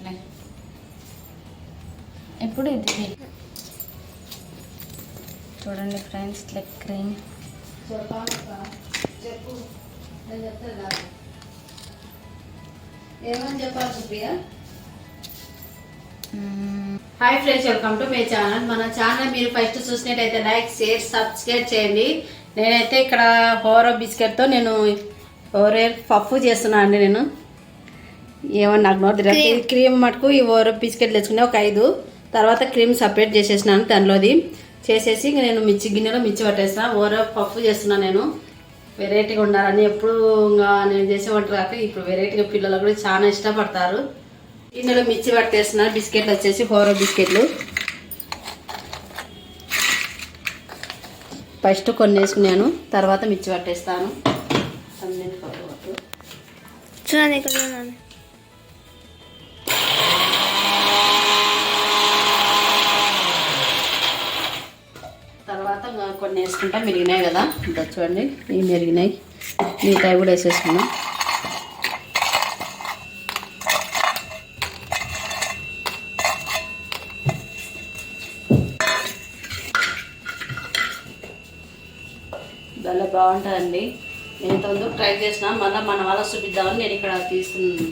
అట్లే. ఇప్పుడు ఇది? చూడండి ఫ్రెండ్స్ ఇట్లా క్రీమ్ ఏమని చెప్పాలి Supriya hi friends welcome to my channel మన ఛానల్ మీరు ఫస్ట్ చూసినట్టయితే లైక్ షేర్ సబ్స్క్రైబ్ చేయండి. నేనైతే ఇక్కడ హోరో బిస్కెట్తో నేను ఓరే పప్పు చేస్తున్నాను అండి నేను. ఏమన్నా నాకు. ఈ క్రీమ్. మటుకు ఈ ఓరో బిస్కెట్ తెచ్చుకునే ఒక ఐదు. తర్వాత క్రీమ్ సపరేట్ చేసేసినాను దానిలోది. చేసేసి ఇంక నేను మిర్చి గిన్నెలో మిర్చి పట్టేసిన. ఓరో పఫ్ చేస్తున్నాను నేను. వెరైటీగా ఉండాలని ఎప్పుడు ఇంకా నేను చేసే వంట కాక ఇప్పుడు వెరైటీగా పిల్లలు కూడా చాలా ఇష్టపడతారు. గిన్నెలో మిర్చి పట్టేస్తున్నాను బిస్కెట్లు వచ్చేసి హోరో బిస్కెట్లు. ఫస్ట్ కొన్ని వేసుకున్నాను తర్వాత మిర్చి పట్టేస్తాను. చూడండి ఇక్కడ కొన్ని వేసుకుంటా మెరిగినాయి కదా. ఇంకా చూడండి ఇవి మెరిగినాయి. మిగతాయి కూడా వేసేసుకున్నాం చాలా బాగుంటుందండి. నేను తొందర ట్రై చేసిన మళ్ళీ మన వాళ్ళ చూపిద్దామని నేను ఇక్కడ తీసుకున్నాను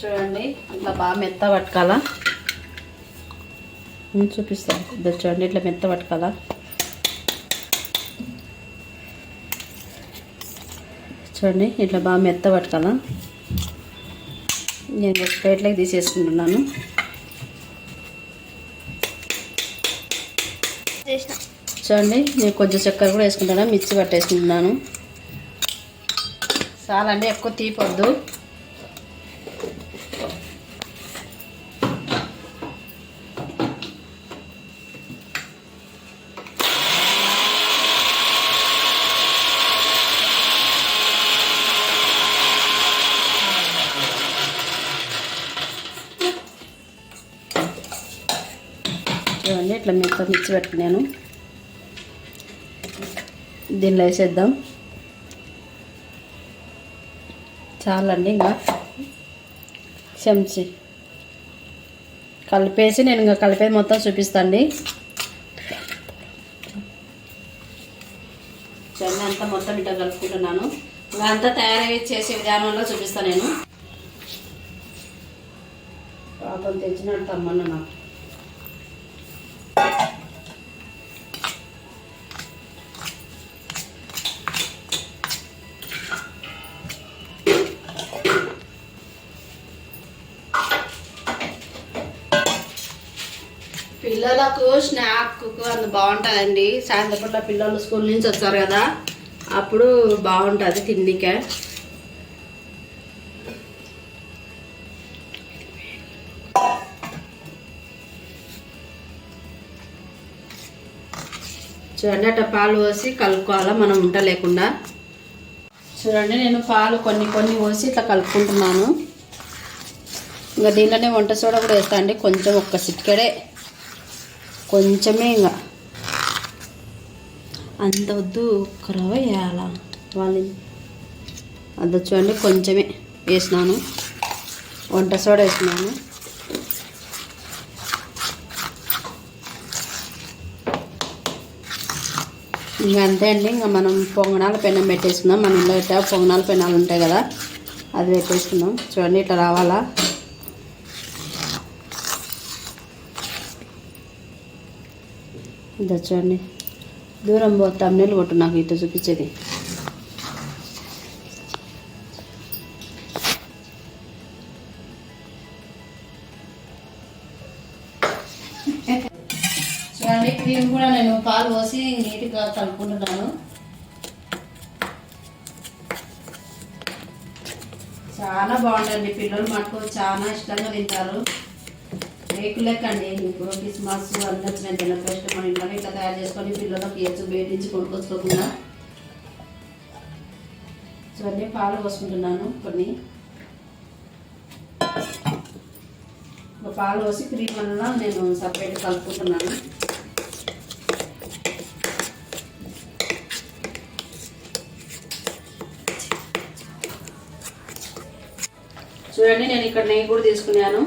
చూడండి ఇట్లా బాగా మెత్త పట్టుకోవాలా. చూపిస్తాను. ఇద్దరు చూడండి ఇట్లా మెత్త పట్టుకోవాలా? చూడండి ఇట్లా బాగా మెత్త పట్టుకోవాలా? నేను ఒక ప్లేట్లోకి తీసేసుకుంటున్నాను. చూడండి నేను కొంచెం చక్కెర కూడా వేసుకుంటాను మిర్చి పట్టేసుకుంటున్నాను. చాలా అండి ఎక్కువ తీపొద్దు చూడండి ఇట్లా మిగతా మిక్స్ పెట్టుకున్నాను. దీనిలో వేసేద్దాం. చాలండి ఇంకా. చెంచి. కలిపేసి నేను ఇంకా కలిపేది మొత్తం చూపిస్తాండి. చెన్నై అంతా మొత్తం ఇట్లా కలుపుకుంటున్నాను. ఇంకా అంతా తయారై చేసే విధానంలో చూపిస్తాను నేను. పాపం తెచ్చినట్టు తమ్మన్న నాకు. పిల్లలకు స్నాక్ అంత బాగుంటుందండి సాయంత్రం పిల్లలు స్కూల్ నుంచి వచ్చారు కదా అప్పుడు బాగుంటుంది తిండికే. చూడండి అట్ట పాలు పోసి కలుపుకోవాలా మనం ఉంట లేకుండా. చూడండి నేను పాలు కొన్ని కొన్ని పోసి ఇట్లా కలుపుకుంటున్నాను. ఇంకా దీంట్లోనే వంట సోడా కూడా వేస్తా అండి కొంచెం ఒక్క సిట్కడే కొంచెమే ఇంకా అంత వద్దు ఒక్క రవ్వ వేయాలా? వాళ్ళు అది చూడండి కొంచెమే వేసినాను. వంట సోడా వేసినాను. ఇంకా అంతే అండి ఇంకా మనం పొంగనాల పెనం పెట్టేసుకుందాం. మన ఇంట్లో పొంగనాల పెనాలు ఉంటాయి కదా అది పెట్టేసుకుందాం. చూడండి ఇట్లా రావాలా? ఇదో చూడండి. దూరం పో తమ్నేలు కొట్టు నాకు ఇటు చూపించేది. చూడండి క్రీమ్ కూడా నేను పాలు పోసి నీట్గా కలుపుకుంటున్నాను. చాలా బాగుంటుంది పిల్లలు మటుకు చాలా ఇష్టంగా తింటారు. మీకు లెక్క అండి ఇప్పుడు క్రిస్మస్ అన్నీ వచ్చినాయి తిన్న ఫస్ట్ మన ఇంట్లోనే ఇట్లా తయారు చేసుకొని పిల్లలకు ఇవ్వచ్చు బయటించి కొనుక్కొచ్చుకోకుండా. చూడండి పాలు పోసుకుంటున్నాను కొన్ని. ఒక పాలు పోసి క్రీమ్ అన్న నేను సపరేట్ కలుపుకుంటున్నాను. చూడండి నేను ఇక్కడ నెయ్యి కూడా తీసుకున్నాను.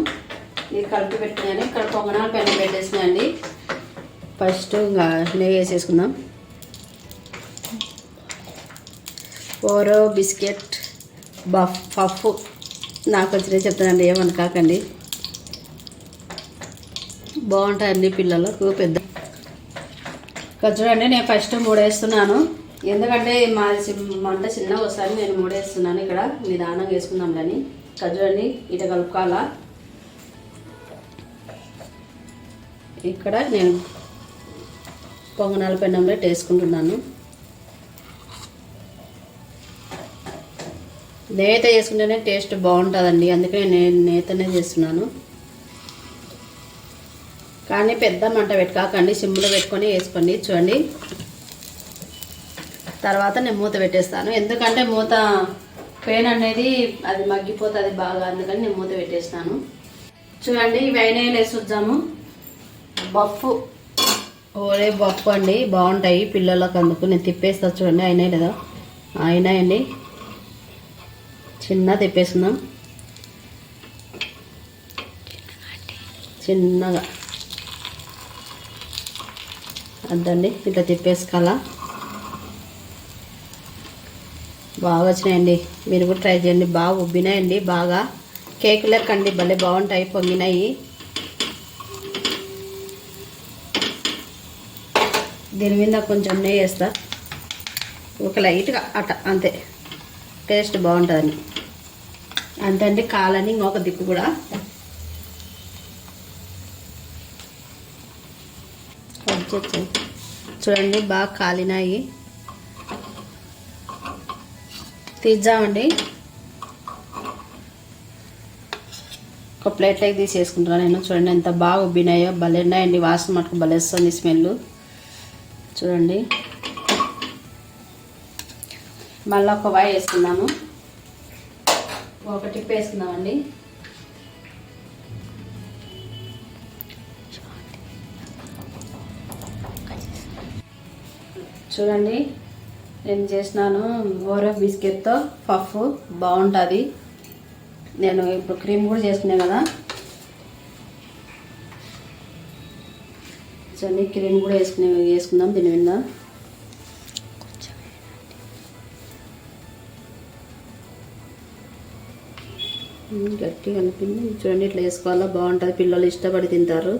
ఇది కలిపి పెట్టినాను ఇక్కడ పొంగనాలు పెనం పెట్టేసినాయండి. ఫస్ట్ ఇంకా నెయ్యి వేసేసుకుందాం. ఓరో బిస్కెట్ బఫ్ పఫ్. నాకు వచ్చినా చెప్తానండి ఏమని కాకండి. బాగుంటాయండి పిల్లలకు పెద్ద చూడండి నేను ఫస్ట్ మూడేస్తున్నాను. ఎందుకంటే మా చి- మంట చిన్నగా ఒకసారి నేను మూడేస్తున్నాను ఇక్కడ. నిదానంగా వేసుకుందాం కానీ ఇక్కడ చూడండి ఇట కలుపుకోవాలా? ఇక్కడ నేను పొంగనాల పెన్నంలో వేసుకుంటున్నాను. నేత చేసుకుంటేనే టేస్ట్ బాగుంటుందండి అందుకే నేను నేతనే చేస్తున్నాను. కానీ పెద్ద మంట పెట్టుకోకండి సిమ్లో పెట్టుకొని వేసుకోండి చూడండి. తర్వాత నేను మూత పెట్టేస్తాను. ఎందుకంటే మూత పెయిన్ అనేది అది మగ్గిపోతుంది బాగా అందుకని నేను మూత పెట్టేస్తాను. చూడండి ఇవి అయినా వేసి చూద్దాము బఫ్. ఓరే బఫ్ అండి బాగుంటాయి. పిల్లలకు అందుకు నేను తిప్పేస్తా చూడండి అయినాయి లేదా? అయినాయండి. చిన్న తిప్పేస్తున్నాం చిన్నగా. అద్దండి ఇట్లా తిప్పేసుకోవాలా? బాగా వచ్చినాయండి. మీరు కూడా ట్రై చేయండి. బాగా ఉబ్బినాయండి బాగా. కేక్ లెక్క అండి భలే బాగుంటాయి పొంగినాయి. దీని మీద కొంచెం నెయ్యి వేస్తా. ఒక లైట్గా అట అంతే. టేస్ట్ బాగుంటుందని. అంతే అండి కాలని ఇంకొక దిక్కు కూడా. చూడండి బాగా కాలినాయి. తీద్దామండి. ఒక ప్లేట్లోకి తీసేసుకుంటున్నాను నేను. చూడండి ఎంత బాగా ఉబ్బినాయో. భలే ఉన్నాయండి. వాసన మటుకు భలే వస్తుంది స్మెల్ చూడండి. మళ్ళీ ఒక వాయి వేసుకుందాము. ఒక టిప్ వేసుకుందామండి చూడండి నేను చేసినాను ఓరో బిస్కెట్తో పఫ్. బాగుంటుంది. నేను ఇప్పుడు క్రీమ్ కూడా చేసుకున్నాను కదా. చూడండి క్రీమ్ కూడా వేసుకునే వేసుకుందాం. దీని మీద గట్టిగా అనిపింది చూడండి ఇట్లా వేసుకోవాలా? బాగుంటుంది. పిల్లలు ఇష్టపడి తింటారు.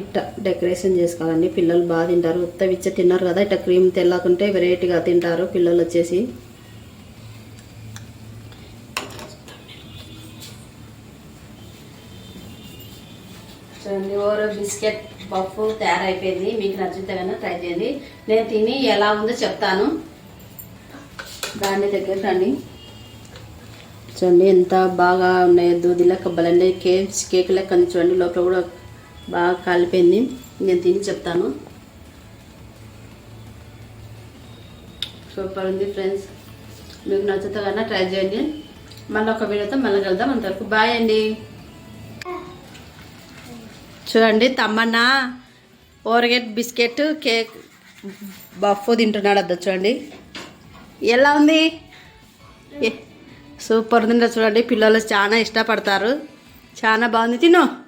ఇట్ట డెకరేషన్ చేసుకోవాలండి. పిల్లలు బాగా తింటారు. ఉత్తవిచ్చ తిన్నారు కదా ఇట్ట క్రీమ్ తెల్లకుంటే వెరైటీగా తింటారు పిల్లలు వచ్చేసి. చూడండి ఓరో బిస్కెట్ పఫ్ తయారైపోయింది. మీకు నచ్చితే కనుక ట్రై చేయండి. నేను తిని ఎలా ఉందో చెప్తాను. దాని దగ్గర రండి. చూడండి ఎంత బాగా ఉన్నాయో దూది లెక్క బలండి కేక్ కేక్ లెక్క చూడండి. లోపల కూడా బాగా కాలిపోయింది. నేను తిని చెప్తాను. సూపర్ ఉంది ఫ్రెండ్స్. మీకు నచ్చితే కన్నా ట్రై చేయండి. మళ్ళీ ఒక వీడియోతో మళ్ళీ కలుద్దాం. అంతవరకు బాయ్ అండి. చూడండి తమ్మన్న ఓరగెట్ బిస్కెట్ కేక్ బఫ్ తింటున్నాడు అద్దా చూడండి. ఎలా ఉంది? సూపర్ ఉంది చూడండి. పిల్లలు చాలా ఇష్టపడతారు. చాలా బాగుంది. తిను.